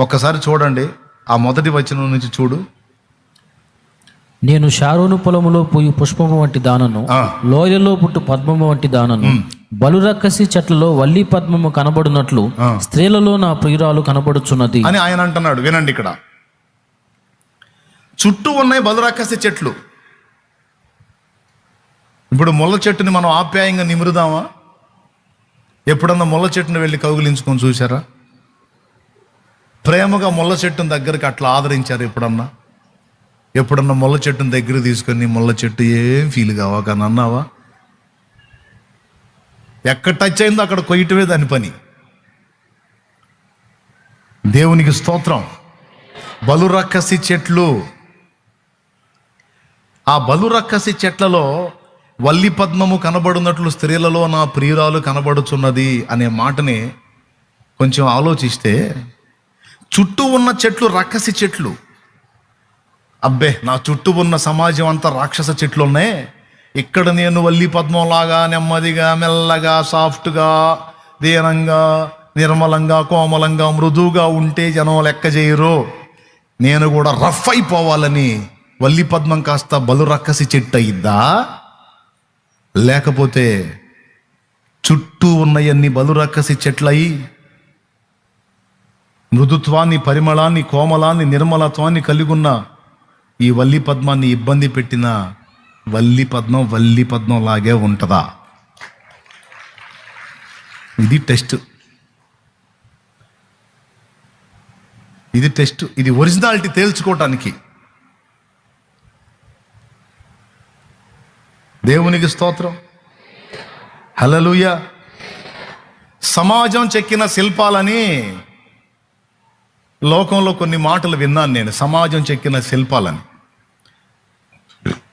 ఒక్కసారి చూడండి. ఆ మొదటి వచనం నుంచి చూడు. నేను షారోను పొలములో పోయి పుష్పము వంటి దానను ఆ. లోయలలో పుట్టు పద్మము వంటి దానను బలురక్కసి చెట్లలో వల్లి పద్మము కనబడినట్లు. స్త్రీలలో నా ప్రియురాలు కనబడుచున్నది. అని ఆయన అంటున్నాడు. వినండి ఇక్కడ. చుట్టూ ఉన్నాయి బలురాకసి చెట్లు. ఇప్పుడు ముళ్ళ చెట్టుని మనం ఆప్యాయంగా నిమురుదామా? ఎప్పుడన్నా ముళ్ళ చెట్టుని వెళ్ళి కౌగిలించుకొని చూసారా ప్రేమగా ముళ్ళ చెట్టుని దగ్గరికి అట్లా ఆదరించారు ఎప్పుడన్నా? ఎప్పుడన్నా ముళ్ళ చెట్టుని దగ్గర తీసుకొని ముళ్ళ చెట్టు ఏం ఫీల్ కావా? కానీ అన్నావా? ఎక్కడ టచ్ అయిందో అక్కడ కొయ్యటమే దాని పని. దేవునికి స్తోత్రం. బలురక్కసి చెట్లు. ఆ బలురక్కసి చెట్లలో వల్లి పద్మము కనబడినట్లు స్త్రీలలో నా ప్రియురాలు కనబడుచున్నది అనే మాటని కొంచెం ఆలోచిస్తే చుట్టూ ఉన్న చెట్లు రక్కసి చెట్లు. అబ్బే నా చుట్టూ ఉన్న సమాజం అంతా రాక్షస చెట్లు ఉన్నాయి ఇక్కడ నేను వల్లి పద్మంలాగా నెమ్మదిగా మెల్లగా సాఫ్ట్గా దీనంగా నిర్మలంగా కోమలంగా మృదువుగా ఉంటే జనం లెక్క చేయరు. నేను కూడా రఫ్ అయిపోవాలని వల్లి పద్మం కాస్త బలు రక్కసి చెట్టు అయ్యిద్దా లేకపోతే చుట్టూ ఉన్నయన్ని బలు రక్కసి చెట్లయి మృదుత్వాన్ని పరిమళాన్ని కోమలాన్ని నిర్మలత్వాన్ని కలిగి ఉన్న ఈ వల్లి పద్మాన్ని ఇబ్బంది పెట్టిన వల్లి పద్మం వల్లి పద్మం లాగే ఉంటుందా? ఇది టెస్ట్. ఇది టెస్ట్. ఇది ఒరిజినాలిటీ తేల్చుకోవటానికి దేవునికి స్తోత్రం. హలలుయ సమాజం చెక్కిన శిల్పాలని లోకంలో కొన్ని మాటలు విన్నాను నేను. సమాజం చెక్కిన శిల్పాలని.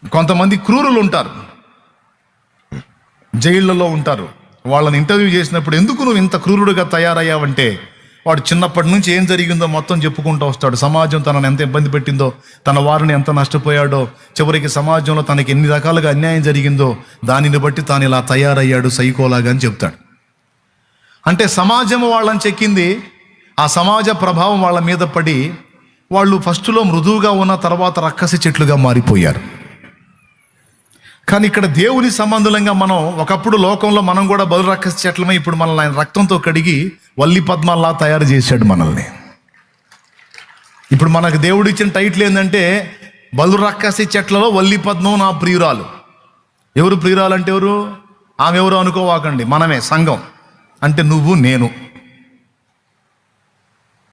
కొంతమంది క్రూరులు ఉంటారు. జైళ్ళలో ఉంటారు. వాళ్ళని ఇంటర్వ్యూ చేసినప్పుడు ఎందుకు నువ్వు ఇంత క్రూరుడుగా తయారయ్యావంటే వాడు చిన్నప్పటి నుంచి ఏం జరిగిందో మొత్తం చెప్పుకుంటూ వస్తాడు. సమాజం తనని ఎంత ఇబ్బంది పెట్టిందో తన వారిని ఎంత నష్టపోయాడో చివరికి సమాజంలో తనకి ఎన్ని రకాలుగా అన్యాయం జరిగిందో దానిని బట్టి తాను ఇలా తయారయ్యాడు సైకోలాగా అని చెప్తాడు. అంటే సమాజం వాళ్ళని చెక్కింది ఆ సమాజ ప్రభావం వాళ్ళ మీద పడి వాళ్ళు ఫస్ట్లో మృదువుగా ఉన్న తర్వాత రక్కసి చెట్లుగా మారిపోయారు. కానీ ఇక్కడ దేవుని సంబంధులంగా మనం ఒకప్పుడు లోకంలో మనం కూడా బలు రక్కసి చెట్లమే ఇప్పుడు మనల్ని ఆయన రక్తంతో కడిగి వల్లి పద్మాల్లా తయారు చేశాడు మనల్ని. ఇప్పుడు మనకు దేవుడు ఇచ్చిన టైటిల్ ఏంటంటే బలు రక్కసి చెట్లలో వల్లి పద్మం నా ప్రియురాలు. ఎవరు ప్రియురాలు అంటే ఎవరు? ఆమె ఎవరు అనుకోవాకండి. మనమే సంఘం. అంటే నువ్వు నేను.